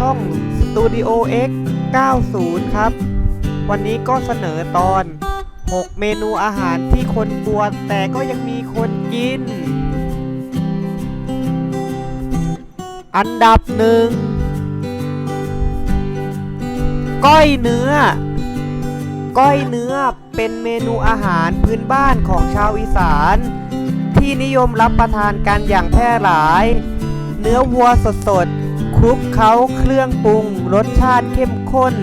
ช่อง Studio X 90 ครับ วันนี้ก็เสนอตอน 6 เมนูอาหารที่คนกลัวแต่ก็ยังมีคนกิน อันดับหนึ่งก้อยเนื้อ ก้อยเนื้อเป็นเมนูอาหารพื้นบ้านของชาวอีสาน ที่นิยมรับประทานกันอย่างแพร่หลาย เนื้อวัวสดๆ คลุกเคล้าเครื่องปรุง รสชาติเข้มข้น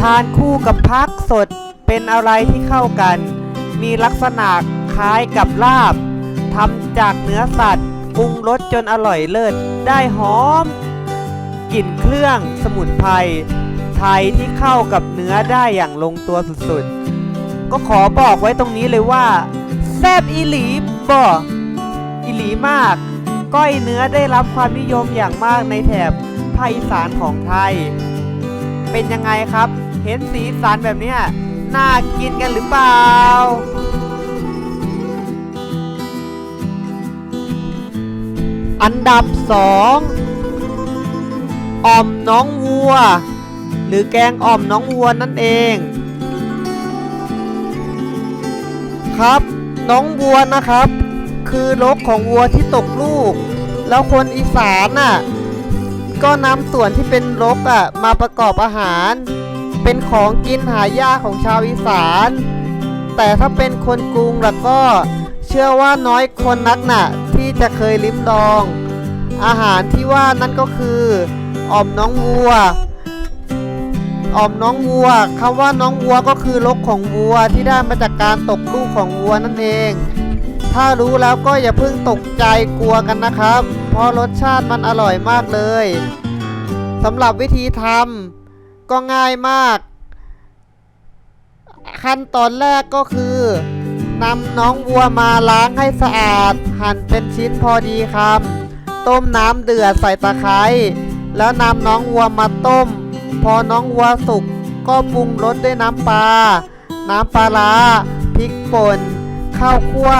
ทานคู่กับพักสดเป็นอะไรที่เข้ากัน มีลักษณะคล้ายกับลาบทำจากเนื้อสัตว์ปรุงรสจนอร่อยเลิศได้หอมกลิ่นเครื่องสมุนไพรไทยที่เข้ากับเนื้อได้อย่างลงตัวสุดๆ ก็ขอบอกไว้ตรงนี้เลยว่า แซบอีหลีบ่อีหลีมาก ก้อยเนื้อได้รับความนิยมอย่างมากในแถบภาคอีสานของไทย เป็นยังไงครับ เห็นสีสันแบบนี้น่ากินกันหรือเปล่า อันดับสองอ่อมน้องวัว หรือแกงอ่อมน้องวัวนั่นเอง ครับ น้องวัวนะครับ คือรกของวัวที่ตกลูก แล้วคนอีสานน่ะก็นำส่วนที่เป็นรกอะมาประกอบอาหาร เป็นของกินหายากของชาวอีสาน แต่ถ้าเป็นคนกรุงแล้วก็เชื่อว่าน้อยคนนักน่ะที่จะเคยลิ้มลอง อาหารที่ว่านั่นก็คืออ่อมน้องวัวอ่อมน้องวัวคำว่าน้องวัวก็คือลกของวัวที่ได้มาจากการตกลูกของวัวนั่นเอง ถ้ารู้แล้วก็อย่าเพิ่งตกใจกลัวกันนะครับ เพราะรสชาติมันอร่อยมากเลยสำหรับวิธีทำก็ง่ายมาก ขั้นตอนแรกก็คือนำน้องวัวมาล้างให้สะอาด หั่นเป็นชิ้นพอดีคำต้มน้ำเดือดใส่ตะไคร้แล้วนำน้องวัวมาต้ม พอน้องวัวสุกก็ปรุงรสด้วยน้ำปลา น้ำปลาร้าพริกป่น ข้าวคั่ว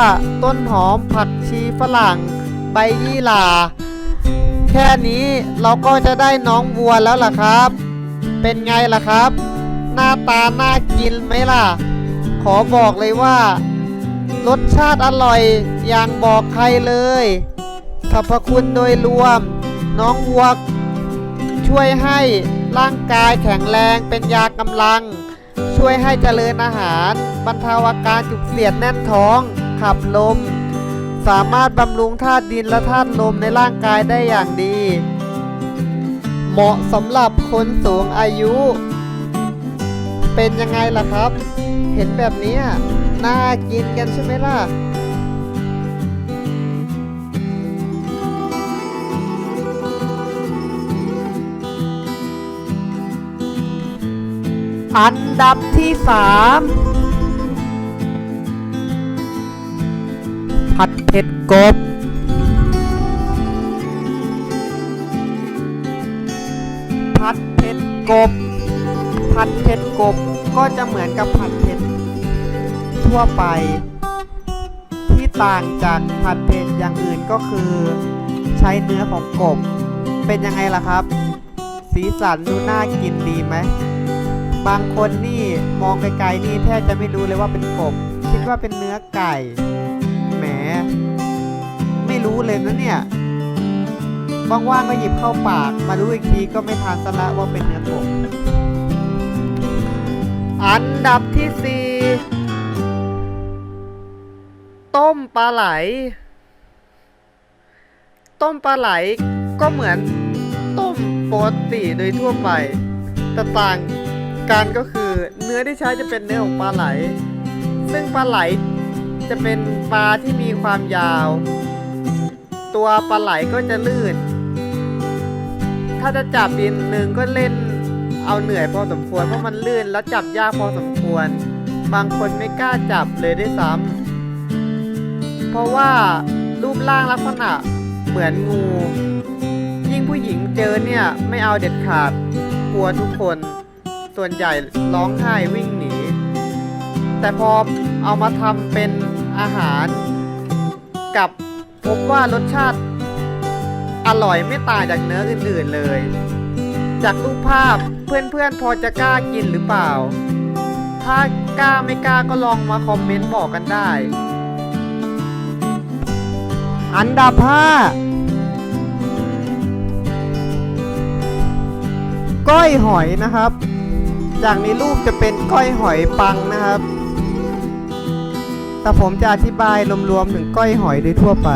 ต้นหอมผักชีฝรั่ง ใบยี่หร่า แค่นี้เราก็จะได้น้องวัวแล้วล่ะครับ เป็นไงล่ะครับ หน้าตาน่ากินไหมล่ะ ขอบอกเลยว่า รสชาติอร่อยอย่างบอกใครเลยสรรพคุณโดยรวม น้องวัวช่วยให้ร่างกายแข็งแรงเป็นยากำลัง ช่วยให้เจริญอาหาร บรรเทาอาการจุกเสียดแน่นท้อง ขับลม สามารถบำรุงธาตุดินและธาตุลมในร่างกายได้อย่างดี เหมาะสำหรับคนสูงอายุ เป็นยังไงล่ะครับ เห็นแบบนี้น่ากินกันใช่ไหมล่ะ อันดับที่สามผัดเผ็ดกบ ผัดเผ็ดกบ ผัดเผ็ดกบก็จะเหมือนกับผัดเผ็ดทั่วไป ที่ต่างจากผัดเผ็ดอย่างอื่นก็คือ ใช้เนื้อของกบ เป็นยังไงล่ะครับ สีสันดูน่ากินดีไหม บางคนนี่มองไกลๆนี่แทบจะไม่รู้เลยว่าเป็นกบ คิดว่าเป็นเนื้อไก่ แหม ไม่รู้เลยนะเนี่ย ว่างๆก็หยิบเข้าปาก มารู้อีกทีก็ไม่ทานซะละว่าเป็นเนื้อกบ อันดับที่สี่ต้มปลาไหล ต้มปลาไหลก็เหมือนต้มปกติโดยทั่วไปแต่ต่าง กันก็คือเนื้อที่ใช้จะเป็นเนื้อของปลาไหล ซึ่งปลาไหลจะเป็นปลาที่มีความยาว ตัวปลาไหลก็จะลื่น ถ้าจะจับดินหนึ่งก็เล่นเอาเหนื่อยพอสมควรเพราะมันลื่นแล้วจับยากพอสมควร บางคนไม่กล้าจับเลยด้วยซ้ำเพราะว่ารูปร่างลักษณะเหมือนงู ยิ่งผู้หญิงเจอเนี่ยไม่เอาเด็ดขาดกลัวทุกคน ส่วนใหญ่ร้องไห้วิ่งหนี แต่พอเอามาทำเป็นอาหารกับพบว่ารสชาติอร่อยไม่ต่างจากเนื้ออื่นๆเลย จากรูปภาพเพื่อนๆพอจะกล้ากินหรือเปล่า ถ้ากล้าไม่กล้าก็ลองมาคอมเมนต์บอกกันได้ อันดับ5ก้อยหอยนะครับ จากในรูปจะเป็นก้อยหอยปังนะครับ แต่ผมจะอธิบายรวมๆถึงก้อยหอยโดยทั่วไป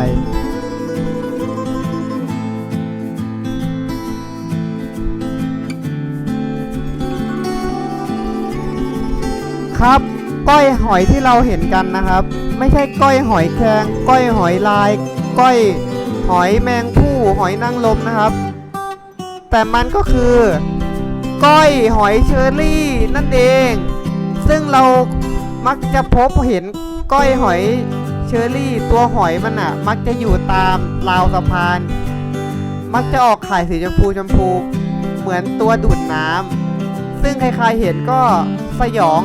ครับก้อยหอยที่เราเห็นกันนะครับ ไม่ใช่ก้อยหอยแครงก้อยหอยลาย ก้อยหอยแมงผู้หอยนางรมนะครับ แต่มันก็คือ ก้อยหอยเชอรี่นั่นเอง ซึ่งเรามักจะพบเห็นก้อยหอยเชอรี่ตัวหอยมันอะ่ะ มักจะอยู่ตามราวสะพาน มักจะออกไข่สีชมพูชมพูเหมือนตัวดูดน้ำซึ่งใครๆเห็นก็สยอง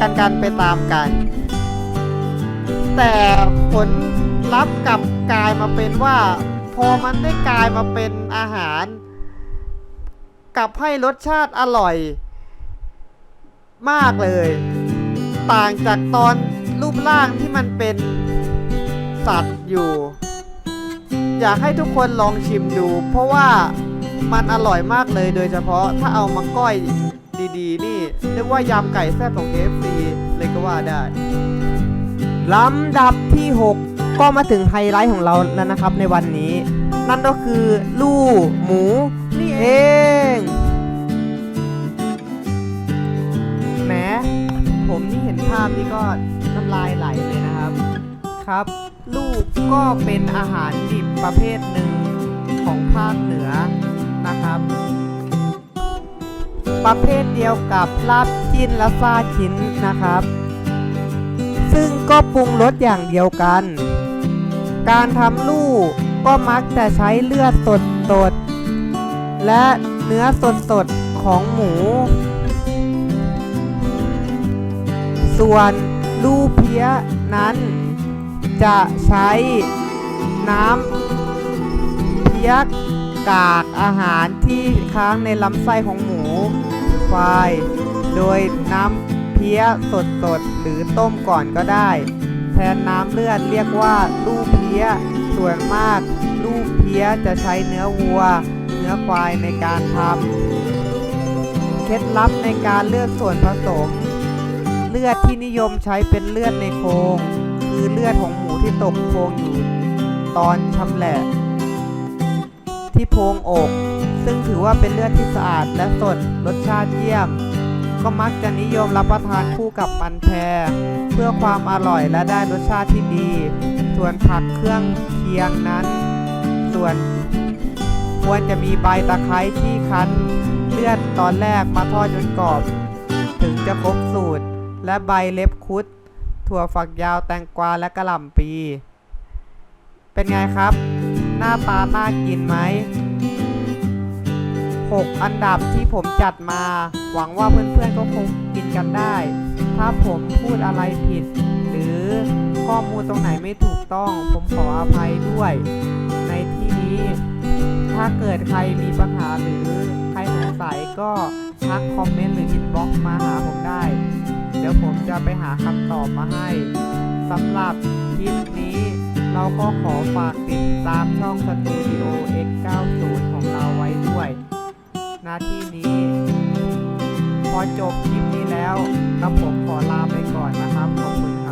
กันกันไปตามกัน แต่ผลลัพธ์กับกลายมาเป็นว่า พอมันได้กลายมาเป็นอาหาร กลับให้รสชาติอร่อย มากเลย ต่างจากตอนรูปร่างที่มันเป็นสัตว์อยู่ อยากให้ทุกคนลองชิมดู เพราะว่ามันอร่อยมากเลยโดยเฉพาะถ้าเอามาก้อยดีๆ นี่เรียกว่ายำไก่แซ่บของ KFC เลยก็ว่าได้ลำดับที่ 6 ก็มาถึงไฮไลท์ของเราแล้วนะครับในวันนี้ นั่นก็คือ ลู่หมู เอง แหม ผมนี่เห็นภาพนี่ก็น้ำลายไหลเลยนะครับ ครับ ลูกก็เป็นอาหารดิบประเภทหนึ่งของภาคเหนือนะครับ ประเภทเดียวกับลาบจิ้นและซาชิ้นนะครับ ซึ่งก็ปรุงรสอย่างเดียวกัน การทำลูกก็มักจะใช้เลือดสดสดๆ และเนื้อสดสดๆของหมู ส่วนลูกเพี้ยนั้น จะใช้น้ำเพี้ยกากอาหารที่ค้างในลำไส้ของหมูควาย โดยน้ำเพี้ยสดสดๆหรือต้มก่อนก็ได้ แทนน้ำเลือดเรียกว่าลูกเพี้ยส่วนมากลูกเพี้ยจะใช้เนื้อวัว นื้อควายในการทำเคล็ดลับในการเลือกส่วนผสม เลือดที่นิยมใช้เป็นเลือดในโครงคือเลือดของหมูที่ตกโครงอยู่ ตอนชำแหละ ที่โพงอก ซึ่งถือว่าเป็นเลือดที่สะอาดและสดรสชาติเยี่ยม ก็มักจะนิยมรับประทานคู่กับมันแพรเพื่อความอร่อยและได้รสชาติที่ดี ส่วนผักเครื่องเคียงนั้น ส่วน ควรจะมีใบตะไคร้ที่คั้นเลือดตอนแรกมาทอดจนกรอบ ถึงจะครบสูตร และใบเล็บคุด ถั่วฝักยาวแตงกวาและกระหล่ำปี เป็นไงครับ หน้าตาน่ากินไหม 6 อันดับที่ผมจัดมา หวังว่าเพื่อนๆก็คงกินกันได้ ถ้าผมพูดอะไรผิด หรือข้อมูลตรงไหนไม่ถูกต้อง ผมขออภัยด้วย ในที่นี้ ถ้าเกิดใครมีปัญหาหรือใครสงสัยก็ทักคอมเมนต์หรืออินบ็อกซ์มาหาผมได้ เดี๋ยวผมจะไปหาคำตอบมาให้สำหรับคลิปนี้ เราก็ขอฝากติดตามช่องสตูดิโอ X90 ของเราไว้ด้วย หน้าที่นี้ พอจบคลิปนี้แล้วแล้วผมขอลาไปก่อนนะครับ ขอบคุณครับ